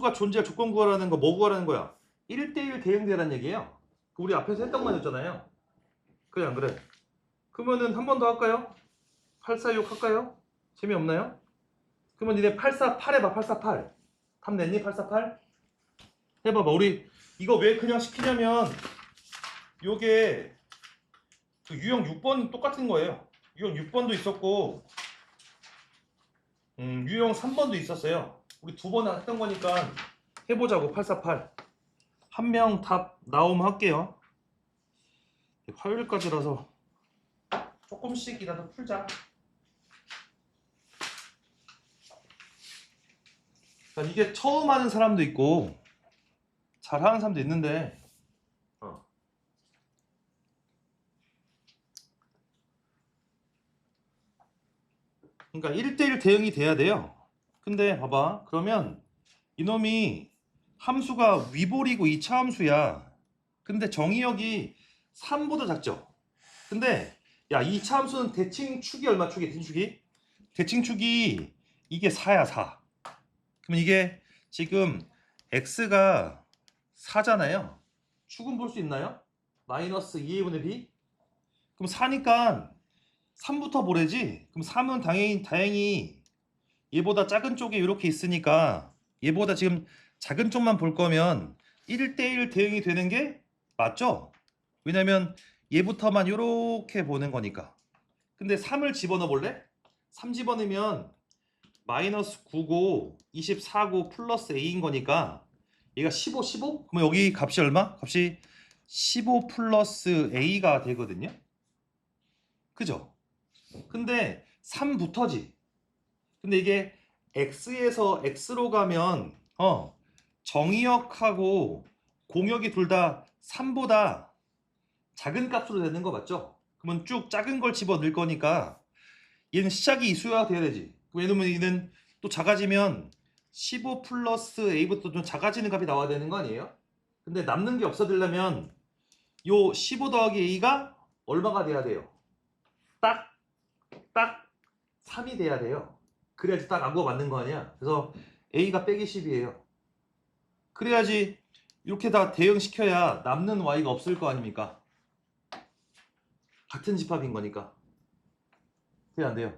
가 존재할 조건 구하라는 거 뭐 구하라는 거야? 1대1 대응되라는 얘기예요. 그 우리 앞에서 했던 거였잖아요. 그래 안 그래? 그러면은 한 번 더 할까요? 846 할까요? 재미없나요? 그러면 니네 848 해봐 848 탐냈니 848? 해봐봐 우리 이거 왜 그냥 시키냐면 요게 그 유형 6번 똑같은 거예요 유형 6번도 있었고 음, 유형 3번도 있었어요 우리 두 번 했던 거니까 해보자고 848 한 명 답 나오면 할게요. 화요일까지라서 조금씩이라도 풀자. 이게 처음 하는 사람도 있고 잘 하는 사람도 있는데 어. 그러니까 1대1 대응이 돼야 돼요 근데 봐봐 그러면 이놈이 함수가 위볼이고 2차 함수야 근데 정의역이 3보다 작죠 근데 야 2차 함수는 대칭축이 얼마 축이 대칭축이? 대칭축이 이게 4야 4 그럼 이게 지금 x가 4잖아요. 축은 볼 수 있나요? 마이너스 2분의 b? 그럼 4니까 3부터 보래지? 그럼 3은 당연히, 다행히 얘보다 작은 쪽에 이렇게 있으니까 얘보다 지금 작은 쪽만 볼 거면 1대1 대응이 되는 게 맞죠? 왜냐면 얘부터만 이렇게 보는 거니까. 근데 3을 집어넣어 볼래? 3 집어넣으면 마이너스 9고 24고 플러스 a인 거니까 얘가 15, 15? 그럼 여기 값이 얼마? 값이 15 플러스 a가 되거든요. 그죠? 근데 3부터지. 근데 이게 x에서 x로 가면 어 정의역하고 공역이 둘 다 3보다 작은 값으로 되는 거 맞죠? 그러면 쭉 작은 걸 집어 넣을 거니까 얘는 시작이 이수가 돼야 되지. 왜냐면 얘는 또 작아지면 15 플러스 a부터 좀 작아지는 값이 나와야 되는 거 아니에요? 근데 남는 게 없어지려면 요 15 더하기 a가 얼마가 돼야 돼요? 딱, 딱 3이 돼야 돼요. 그래야지 딱 안구가 맞는 거 아니야? 그래서 a가 빼기 10이에요. 그래야지 이렇게 다 대응시켜야 남는 y가 없을 거 아닙니까? 같은 집합인 거니까. 그게 안 돼요.